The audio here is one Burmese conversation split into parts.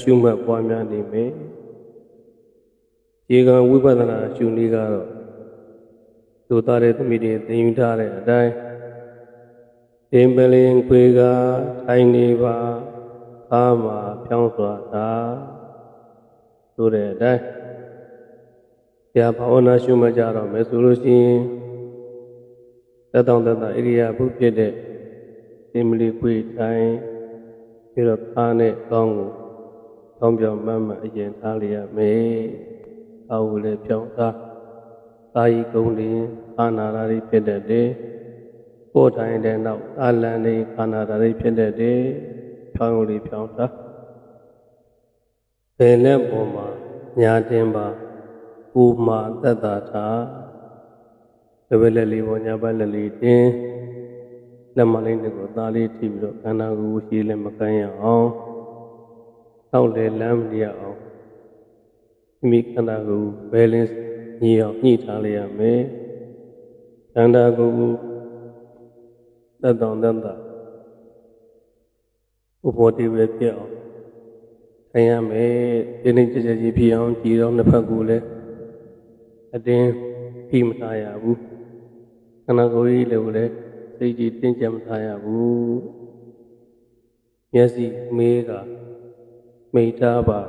ရှုမှတ်ပွားများနေမယ်ရေကံဝိပဿနာရှုနည်းကတော့သို့သားတဲ့သမီးတွေသင်ယူထားတဲ့အတိုင်းအင်ပလင်ခွေကထိုင်နေပါအာမဖြောင်းစွာသာဆိုတဲ့အတိုင်းတရားဘာဝနာရှုမှတ်ကြတော့မယ်ဆိုလို့ရှိရင်သက်တောင့်သက်သာဣရိယာပုဖြစ်တဲ့အင်ပလင်ခွေထိုင်ပြီးတော့သားနဲ့ကောင်းကို ကောင်းပြောင်းမှန်မှန်အရင်ထားလိုက်ရမယ်။အာဟုလည်းပြောင်းသားကာယီကုံတွေအာနာရာတွေဖြစ်တတ်တယ်။ကိုယ်တိုင်တဲ့နောက်အာလန်တွေအာနာရာတွေဖြစ်တတ်တယ်။ဖြောင်းရုံတွေဖြောင်းသားဘယ်နဲ့ပေါ်မှာညာတင်ပါဥမာသက်တာထားတပည့်လက်လေးပေါ်ညာဘက်လက်လေးတင်းလက်မလေးတွေကိုသားလေးထိပြီးတော့ခန္ဓာကိုယ်ရှိလည်းမကမ်းရအောင် တောက်လေလမ်းမရအောင်မိခန္ဓာကိုယ်ဘယ်လင်းညီအောင်ညှိထားလိုက်ရမယ်ခန္ဓာကိုယ်သက်တောင့်သက်သာဥပ္ပတိပဲပြအောင်ထိုင်ရမယ်ဒီနေ့ကြကြကြီးဖြစ်အောင်ကြည်တော့နှစ်ဖက်ကိုလည်းအတင်းဖိမထားရဘူးခန္ဓာကိုယ်ကြီးလည်းလည်းစိတ်ကြီးတင်းကြပ်မထားရဘူးမျက်စိမေးက မိတ်ထားပါ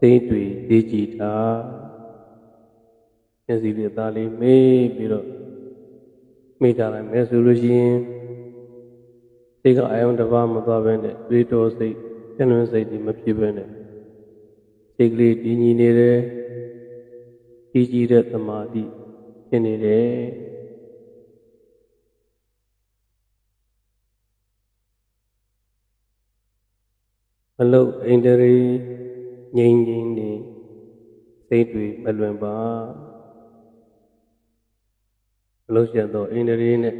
စိတ်တွေသိကြည်ထားမျက်စိလေးသားလေးမေးပြီးတော့မိထားလိုက်မယ်ဆိုလို့ရှိရင်စိတ်ကအာယုံတစ်ပါးမသွားဘဲနဲ့တွေးတောစိတ်ကျဉ်းလွန်စိတ်ဒီမဖြစ်ဘဲနဲ့စိတ်ကလေးတည်ငြိမ်နေတယ်တည်ကြည်တဲ့သမာဓိဖြစ်နေတယ် မလုတ်အိန္ဒြေငြိမ်ငြိမ်နေစိတ်တွေမလွင်ပါမလုတ်ရတော့အိန္ဒြေနဲ့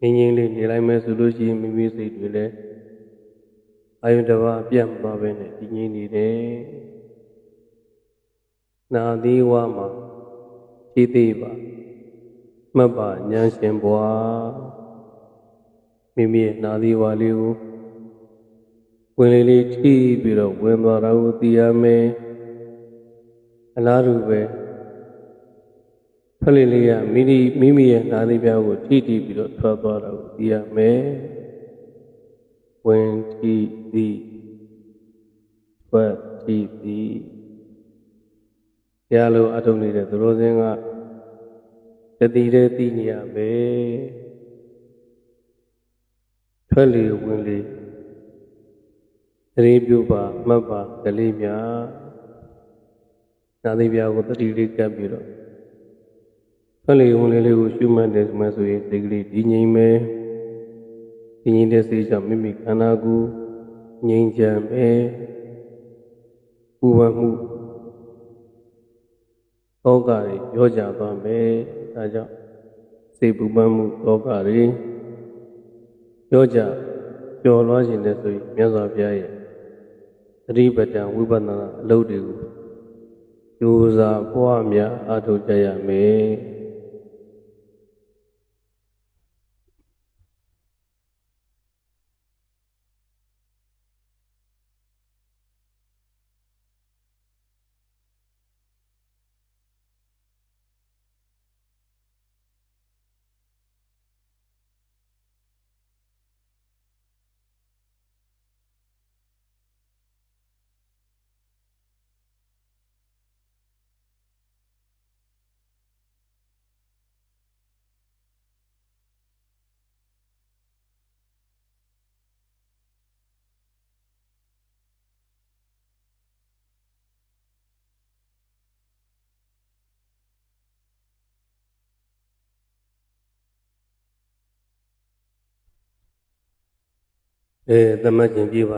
ငြိမ်ငြိမ်လေးနေလိုက်မယ်ဆိုလို့ရှိရင်မိမိစိတ်တွေလည်းအာယုန်တစ်ပါးပြတ်မသွားပဲနဲ့ဒီငြိမ်နေတယ်နာသီဝမှာဖြည့်သေးပါမှတ်ပါဉာဏ်ရှင်ဘွားမိမိရဲ့နာသီဝါလေးကို ဝင်လေလေးထိပြီးတော့ဝင်သွားတာကိုသိရမယ်အလားတူပဲဖလေးလေးကမိမိမိမိရဲ့နာသီးပြားကိုထိတိပြီးတော့ထွက်သွားတာကိုသိရမယ်ဝင်ထိသည်ထွက်ထိသည်တရားလိုအထုံနေတဲ့သူတော်စင်ကတတိတဲ့သိနေရမယ်ထွက်လေဝင်လေ သတိပြုပါမှတ်ပါကလေးများနာသီပြာကိုတတိလေးကပ်ပြီးတော့ဖက်လေဝင်လေးလေးကိုရှုမှတ်တယ်ဆိုမှဆိုရင်စိတ်ကလေးဒီငြိမ်မယ်ဒီငြိမ်တဲ့စိတ်ကြောင့်မိမိခန္ဓာကိုယ်ငြိမ်ချမ်းမယ်ပူပန်မှုတောကတွေရောကြသွားမယ်ဒါကြောင့်စိတ်ပူပန်မှုတောကတွေရောကြကျော်လွှားခြင်းတဲ့ဆိုရင်မြတ်စွာဘုရားရဲ့ သတိပဋ္ဌာန်ဝိပဿနာအလုပ်တွေကိုကြိုးစားပွားများအားထုတ်ကြရမယ် အဲသမတ်ကျင်ပြပါ